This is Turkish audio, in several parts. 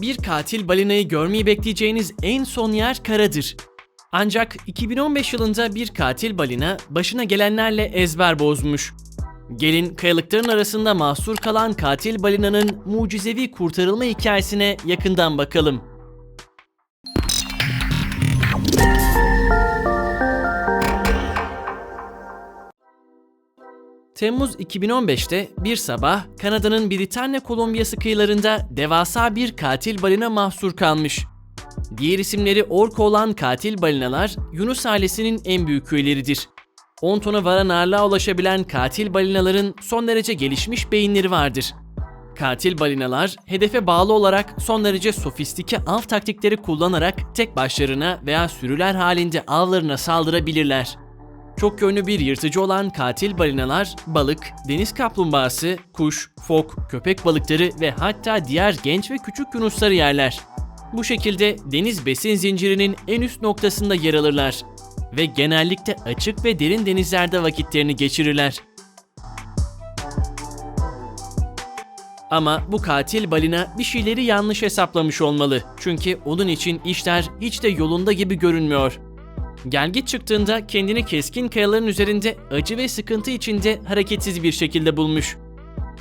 Bir katil balinayı görmeyi bekleyeceğiniz en son yer karadır. Ancak 2015 yılında bir katil balina başına gelenlerle ezber bozmuş. Gelin kayalıkların arasında mahsur kalan katil balinanın mucizevi kurtarılma hikayesine yakından bakalım. Temmuz 2015'te bir sabah Kanada'nın Britanya Kolombiyası kıyılarında devasa bir katil balina mahsur kalmış. Diğer isimleri orka olan katil balinalar Yunus ailesinin en büyük üyeleridir. 10 tona varan ağırlığa ulaşabilen katil balinaların son derece gelişmiş beyinleri vardır. Katil balinalar hedefe bağlı olarak son derece sofistike av taktikleri kullanarak tek başlarına veya sürüler halinde avlarına saldırabilirler. Çok yönlü bir yırtıcı olan katil balinalar balık, deniz kaplumbağası, kuş, fok, köpek balıkları ve hatta diğer genç ve küçük yunusları yerler. Bu şekilde deniz besin zincirinin en üst noktasında yer alırlar ve genellikle açık ve derin denizlerde vakitlerini geçirirler. Ama bu katil balina bir şeyleri yanlış hesaplamış olmalı. Çünkü onun için işler hiç de yolunda gibi görünmüyor. Gelgit çıktığında kendini keskin kayaların üzerinde acı ve sıkıntı içinde hareketsiz bir şekilde bulmuş.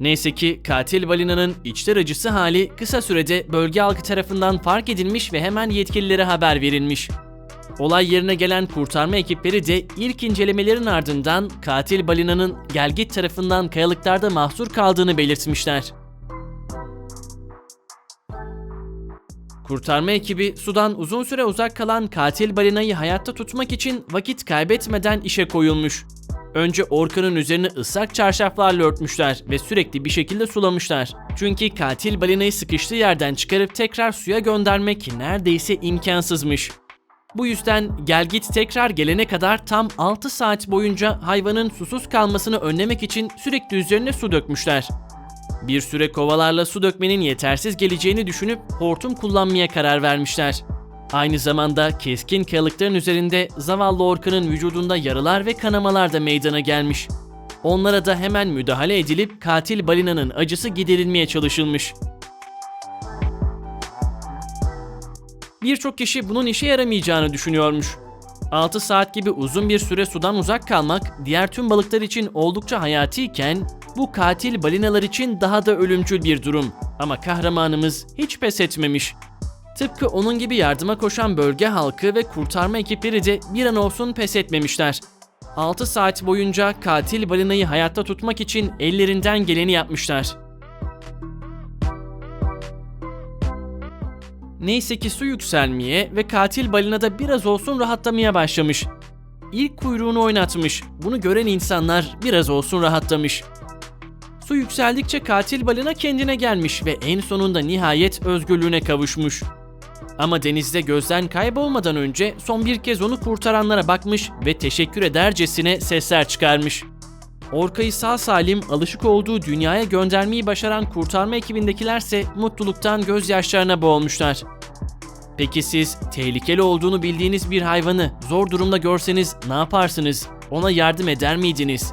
Neyse ki katil balinanın içler acısı hali kısa sürede bölge halkı tarafından fark edilmiş ve hemen yetkililere haber verilmiş. Olay yerine gelen kurtarma ekipleri de ilk incelemelerin ardından katil balinanın gelgit tarafından kayalıklarda mahsur kaldığını belirtmişler. Kurtarma ekibi sudan uzun süre uzak kalan katil balinayı hayatta tutmak için vakit kaybetmeden işe koyulmuş. Önce orkanın üzerine ıslak çarşaflarla örtmüşler ve sürekli bir şekilde sulamışlar. Çünkü katil balinayı sıkıştığı yerden çıkarıp tekrar suya göndermek neredeyse imkansızmış. Bu yüzden gelgit tekrar gelene kadar tam 6 saat boyunca hayvanın susuz kalmasını önlemek için sürekli üzerine su dökmüşler. Bir süre kovalarla su dökmenin yetersiz geleceğini düşünüp hortum kullanmaya karar vermişler. Aynı zamanda keskin kayalıkların üzerinde zavallı orkanın vücudunda yaralar ve kanamalar da meydana gelmiş. Onlara da hemen müdahale edilip katil balinanın acısı giderilmeye çalışılmış. Birçok kişi bunun işe yaramayacağını düşünüyormuş. 6 saat gibi uzun bir süre sudan uzak kalmak diğer tüm balıklar için oldukça hayatiyken bu katil balinalar için daha da ölümcül bir durum. Ama kahramanımız hiç pes etmemiş. Tıpkı onun gibi yardıma koşan bölge halkı ve kurtarma ekipleri de bir an olsun pes etmemişler. 6 saat boyunca katil balinayı hayatta tutmak için ellerinden geleni yapmışlar. Neyse ki su yükselmeye ve katil balina da biraz olsun rahatlamaya başlamış. İlk kuyruğunu oynatmış. Bunu gören insanlar biraz olsun rahatlamış. Su yükseldikçe katil balina kendine gelmiş ve en sonunda nihayet özgürlüğüne kavuşmuş. Ama denizde gözden kaybolmadan önce son bir kez onu kurtaranlara bakmış ve teşekkür edercesine sesler çıkarmış. Orkayı sağ salim alışık olduğu dünyaya göndermeyi başaran kurtarma ekibindekilerse mutluluktan gözyaşlarına boğulmuşlar. Peki siz tehlikeli olduğunu bildiğiniz bir hayvanı zor durumda görseniz ne yaparsınız? Ona yardım eder miydiniz?